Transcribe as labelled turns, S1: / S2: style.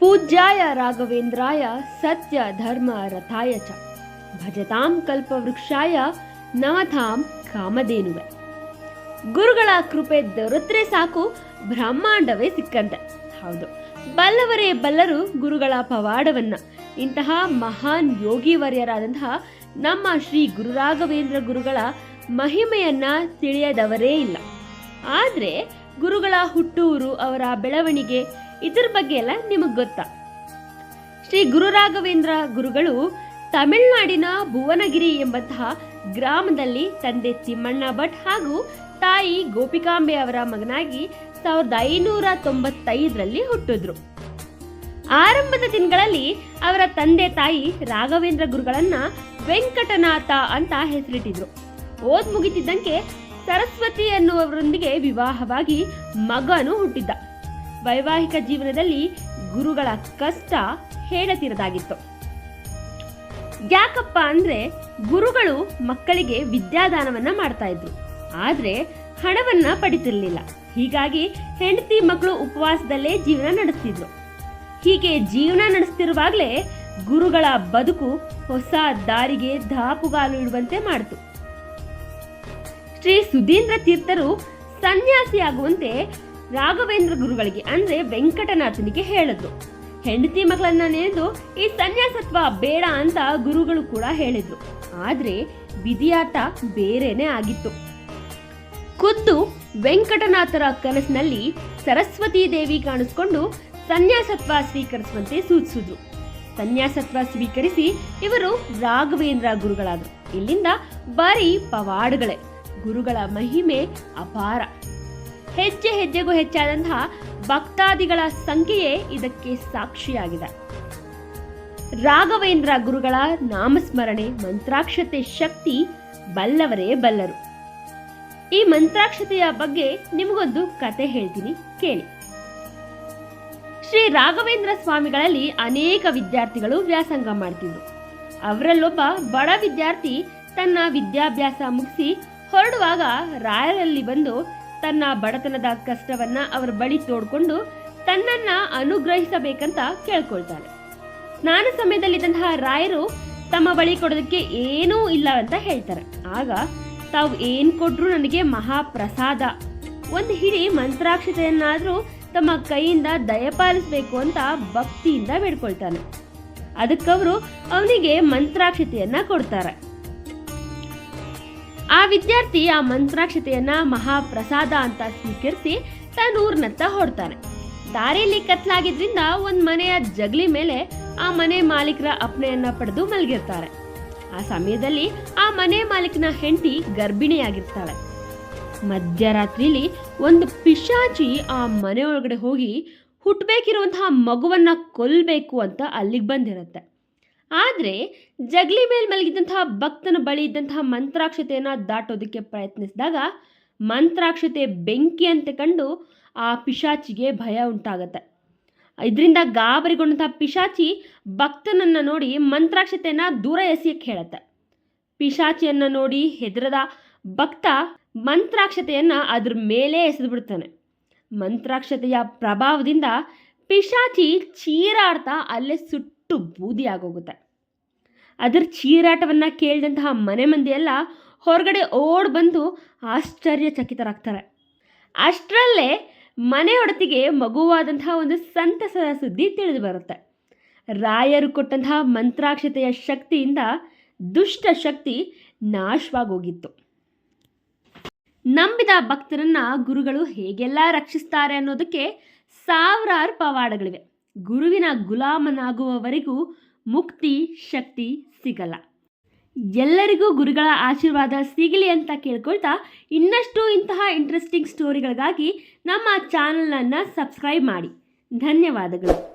S1: ಪೂಜ್ಯಾಯ ರಾಘವೇಂದ್ರಾಯ ಸತ್ಯ ಧರ್ಮ ರಥಾಯ ಚ. ಭಜತಾಂ ಕಲ್ಪವೃಕ್ಷಾಯ ನಮಥಾಂ ಕಾಮಧೇನುವೆ. ಗುರುಗಳ ಕೃಪೆ ದೊರೆತ್ರೆ ಸಾಕು, ಬ್ರಹ್ಮಾಂಡವೇ ಸಿಕ್ಕಂತೆ. ಹೌದು, ಬಲ್ಲವರೇ ಬಲ್ಲರು ಗುರುಗಳ ಪವಾಡವನ್ನ. ಇಂತಹ ಮಹಾನ್ ಯೋಗಿವರ್ಯರಾದಂತಹ ನಮ್ಮ ಶ್ರೀ ಗುರುರಾಘವೇಂದ್ರ ಗುರುಗಳ ಮಹಿಮೆಯನ್ನ ತಿಳಿಯದವರೇ ಇಲ್ಲ. ಆದ್ರೆ ಗುರುಗಳ ಹುಟ್ಟೂರು ಅವರ ಬೆಳವಣಿಗೆ ಇದ್ರ ಬಗ್ಗೆ ಎಲ್ಲ ನಿಮಗೆ ಗೊತ್ತಾ? ಶ್ರೀ ಗುರು ರಾಘವೇಂದ್ರ ಗುರುಗಳು ತಮಿಳುನಾಡಿನ ಭುವನಗಿರಿ ಎಂಬಂತಹ ಗ್ರಾಮದಲ್ಲಿ ತಂದೆ ತಿಮ್ಮಣ್ಣ ಭಟ್ ಹಾಗೂ ತಾಯಿ ಗೋಪಿಕಾಂಬೆ ಅವರ ಮಗನಾಗಿ ಸಾವಿರದ ಐನೂರ ತೊಂಬತ್ತೈದರಲ್ಲಿ ಹುಟ್ಟಿದ್ರು. ಆರಂಭದ ದಿನಗಳಲ್ಲಿ ಅವರ ತಂದೆ ತಾಯಿ ರಾಘವೇಂದ್ರ ಗುರುಗಳನ್ನ ವೆಂಕಟನಾಥ ಅಂತ ಹೆಸರಿಟ್ಟಿದ್ರು. ಓದ್ ಮುಗಿತಿದ್ದಂಗೆ ಸರಸ್ವತಿ ಅನ್ನುವರೊಂದಿಗೆ ವಿವಾಹವಾಗಿ ಮಗನು ಹುಟ್ಟಿದ್ದ. ವೈವಾಹಿಕ ಜೀವನದಲ್ಲಿ ಗುರುಗಳ ಕಷ್ಟ ಹೇಳತಿರದಾಗಿತ್ತು. ಯಾಕಪ್ಪ ಅಂದ್ರೆ ಗುರುಗಳು ಮಕ್ಕಳಿಗೆ ವಿದ್ಯಾದಾನವನ್ನ ಮಾಡ್ತಾ ಇದ್ರು. ಆದ್ರೆ ಹಣವನ್ನ ಪಡಿತಿರ್ಲಿಲ್ಲ. ಹೀಗಾಗಿ ಹೆಂಡತಿ ಮಕ್ಕಳು ಉಪವಾಸದಲ್ಲೇ ಜೀವನ ನಡೆಸ್ತಿದ್ರು. ಹೀಗೆ ಜೀವನ ನಡೆಸ್ತಿರುವಾಗಲೇ ಗುರುಗಳ ಬದುಕು ಹೊಸ ದಾರಿಗೆ ದಾಪುಗಾಲು ಇಡುವಂತೆ ಮಾಡಿತು. ಶ್ರೀ ಸುಧೀಂದ್ರ ತೀರ್ಥರು ಸನ್ಯಾಸಿಯಾಗುವಂತೆ ರಾಘವೇಂದ್ರ ಗುರುಗಳಿಗೆ ಅಂದ್ರೆ ವೆಂಕಟನಾಥನಿಗೆ ಹೇಳಿದ್ರು ಹೆಂಡತಿ ಮಗಳನ್ನ ನೆನೆದು ಈ ಸನ್ಯಾಸತ್ವ ಬೇಡ ಅಂತ ಗುರುಗಳು ಕೂಡ ಹೇಳಿದ್ರು. ಆದ್ರೆ ವಿಧಿಯಾಟ ಬೇರೆನೆ ಆಗಿತ್ತು. ಖುದ್ದು ವೆಂಕಟನಾಥರ ಕನಸಿನಲ್ಲಿ ಸರಸ್ವತಿ ದೇವಿ ಕಾಣಿಸ್ಕೊಂಡು ಸನ್ಯಾಸತ್ವ ಸ್ವೀಕರಿಸುವಂತೆ ಸೂಚಿಸಿದ್ರು. ಸನ್ಯಾಸತ್ವ ಸ್ವೀಕರಿಸಿ ಇವರು ರಾಘವೇಂದ್ರ ಗುರುಗಳಾದರು. ಇಲ್ಲಿಂದ ಬರೀ ಪವಾಡಗಳೇ. ಗುರುಗಳ ಮಹಿಮೆ ಅಪಾರ. ಹೆಜ್ಜೆ ಹೆಜ್ಜೆಗೂ ಹೆಚ್ಚಾದಂತಹ ಭಕ್ತಾದಿಗಳ ಸಂಖ್ಯೆಯೇ ಇದಕ್ಕೆ ಸಾಕ್ಷಿಯಾಗಿದೆ. ರಾಘವೇಂದ್ರ ಗುರುಗಳ ನಾಮಸ್ಮರಣೆ, ಮಂತ್ರಾಕ್ಷತೆ ಶಕ್ತಿ ಬಲ್ಲವರೇ ಬಲ್ಲರು. ಈ ಮಂತ್ರಾಕ್ಷತೆಯ ಬಗ್ಗೆ ನಿಮಗೊಂದು ಕತೆ ಹೇಳ್ತೀನಿ, ಕೇಳಿ. ಶ್ರೀ ರಾಘವೇಂದ್ರ ಸ್ವಾಮಿಗಳಲ್ಲಿ ಅನೇಕ ವಿದ್ಯಾರ್ಥಿಗಳು ವ್ಯಾಸಂಗ ಮಾಡ್ತಿದ್ರು. ಅವರಲ್ಲೊಬ್ಬ ಬಡ ವಿದ್ಯಾರ್ಥಿ ತನ್ನ ವಿದ್ಯಾಭ್ಯಾಸ ಮುಗಿಸಿ ಹೊರಡುವಾಗ ರಾಯರಲ್ಲಿ ಬಂದು ತನ್ನ ಬಡತನದ ಕಷ್ಟವನ್ನ ಅವರ ಬಳಿ ತೋಡ್ಕೊಂಡು ತನ್ನನ್ನ ಅನುಗ್ರಹಿಸಬೇಕಂತ ಕೇಳ್ಕೊಳ್ತಾನೆ ಸ್ನಾನ ಸಮಯದಲ್ಲಿದ್ದಂತಹ ರಾಯರು ತಮ್ಮ ಬಳಿ ಕೊಡೋದಕ್ಕೆ ಏನೂ ಇಲ್ಲ ಅಂತ ಹೇಳ್ತಾರೆ. ಆಗ ತಾವು ಏನ್ ಕೊಟ್ರು ನನಗೆ ಮಹಾಪ್ರಸಾದ. ಒಂದು ಹಿಡಿ ಮಂತ್ರಾಕ್ಷತೆಯನ್ನಾದ್ರೂ ತಮ್ಮ ಕೈಯಿಂದ ದಯಪಾಲಿಸಬೇಕು ಅಂತ ಭಕ್ತಿಯಿಂದ ಬೇಡ್ಕೊಳ್ತಾನೆ. ಅದಕ್ಕವರು ಅವನಿಗೆ ಮಂತ್ರಾಕ್ಷತೆಯನ್ನ ಕೊಡ್ತಾರೆ. ಆ ವಿದ್ಯಾರ್ಥಿ ಆ ಮಂತ್ರಾಕ್ಷತೆಯನ್ನ ಮಹಾಪ್ರಸಾದ ಅಂತ ಸ್ವೀಕರಿಸಿ ತನ್ನ ಊರ್ನತ್ತ ಹೊಡ್ತಾನೆ ದಾರಿಯಲ್ಲಿ ಕತ್ಲಾಗಿದ್ರಿಂದ ಒಂದ್ ಮನೆಯ ಜಗಲಿ ಮೇಲೆ ಆ ಮನೆ ಮಾಲೀಕರ ಅಪ್ಪಣೆಯನ್ನ ಪಡೆದು ಮಲಗಿರ್ತಾರೆ. ಆ ಸಮಯದಲ್ಲಿ ಆ ಮನೆ ಮಾಲೀಕನ ಹೆಂಡತಿ ಗರ್ಭಿಣಿಯಾಗಿರ್ತಾಳೆ. ಮಧ್ಯರಾತ್ರಿಲಿ ಒಂದು ಪಿಶಾಚಿ ಆ ಮನೆ ಒಳಗಡೆ ಹೋಗಿ ಹುಟ್ಟಬೇಕಿರುವಂತಹ ಮಗುವನ್ನ ಕೊಲ್ಲಬೇಕು ಅಂತ ಅಲ್ಲಿಗೆ ಬಂದಿರುತ್ತೆ. ಆದರೆ ಜಗ್ಲಿ ಮೇಲೆ ಮಲಗಿದ್ದಂತಹ ಭಕ್ತನ ಬಳಿ ಇದ್ದಂತಹ ಮಂತ್ರಾಕ್ಷತೆಯನ್ನು ದಾಟೋದಕ್ಕೆ ಪ್ರಯತ್ನಿಸಿದಾಗ ಮಂತ್ರಾಕ್ಷತೆ ಬೆಂಕಿ ಅಂತ ಕಂಡು ಆ ಪಿಶಾಚಿಗೆ ಭಯ ಉಂಟಾಗತ್ತೆ. ಇದರಿಂದ ಗಾಬರಿಗೊಂಡಂತಹ ಪಿಶಾಚಿ ಭಕ್ತನನ್ನು ನೋಡಿ ಮಂತ್ರಾಕ್ಷತೆಯನ್ನು ದೂರ ಎಸೆಯಕ್ಕೆ ಹೇಳತ್ತೆ. ಪಿಶಾಚಿಯನ್ನು ನೋಡಿ ಹೆದರದ ಭಕ್ತ ಮಂತ್ರಾಕ್ಷತೆಯನ್ನು ಅದ್ರ ಮೇಲೆ ಎಸೆದು ಬಿಡ್ತಾನೆ ಮಂತ್ರಾಕ್ಷತೆಯ ಪ್ರಭಾವದಿಂದ ಪಿಶಾಚಿ ಚೀರಾಡ್ತಾ ಅಲ್ಲೇ ಸುಟ್ಟು ಬೂದಿ ಆಗೋಗುತ್ತೆ. ಅದರ ಚೀರಾಟವನ್ನು ಕೇಳಿದಂತಹ ಮನೆ ಮಂದಿಯೆಲ್ಲ ಹೊರಗಡೆ ಓಡ್ ಬಂದು ಆಶ್ಚರ್ಯಚಕಿತರಾಗ್ತಾರೆ. ಅಷ್ಟರಲ್ಲೇ ಮನೆಯೊಡತಿಗೆ ಮಗುವಾದಂತಹ ಒಂದು ಸಂತಸದ ಸುದ್ದಿ ತಿಳಿದು ಬರುತ್ತೆ. ರಾಯರು ಕೊಟ್ಟಂತಹ ಮಂತ್ರಾಕ್ಷತೆಯ ಶಕ್ತಿಯಿಂದ ದುಷ್ಟ ಶಕ್ತಿ ನಾಶವಾಗೋಗಿತ್ತು. ನಂಬಿದ ಭಕ್ತರನ್ನ ಗುರುಗಳು ಹೇಗೆಲ್ಲ ರಕ್ಷಿಸ್ತಾರೆ ಅನ್ನೋದಕ್ಕೆ ಸಾವಿರಾರು ಪವಾಡಗಳಿವೆ. ಗುರುವಿನ ಗುಲಾಮನಾಗುವವರೆಗೂ ಮುಕ್ತಿ, ಶಕ್ತಿ ಸಿಗಲ್ಲ. ಎಲ್ಲರಿಗೂ ಗುರುಗಳ ಆಶೀರ್ವಾದ ಸಿಗಲಿ ಅಂತ ಕೇಳ್ಕೊಳ್ತಾ ಇನ್ನಷ್ಟು ಇಂತಹ ಇಂಟ್ರೆಸ್ಟಿಂಗ್ ಸ್ಟೋರಿಗಳಿಗಾಗಿ ನಮ್ಮ ಚಾನಲನ್ನು ಸಬ್ಸ್ಕ್ರೈಬ್ ಮಾಡಿ. ಧನ್ಯವಾದಗಳು.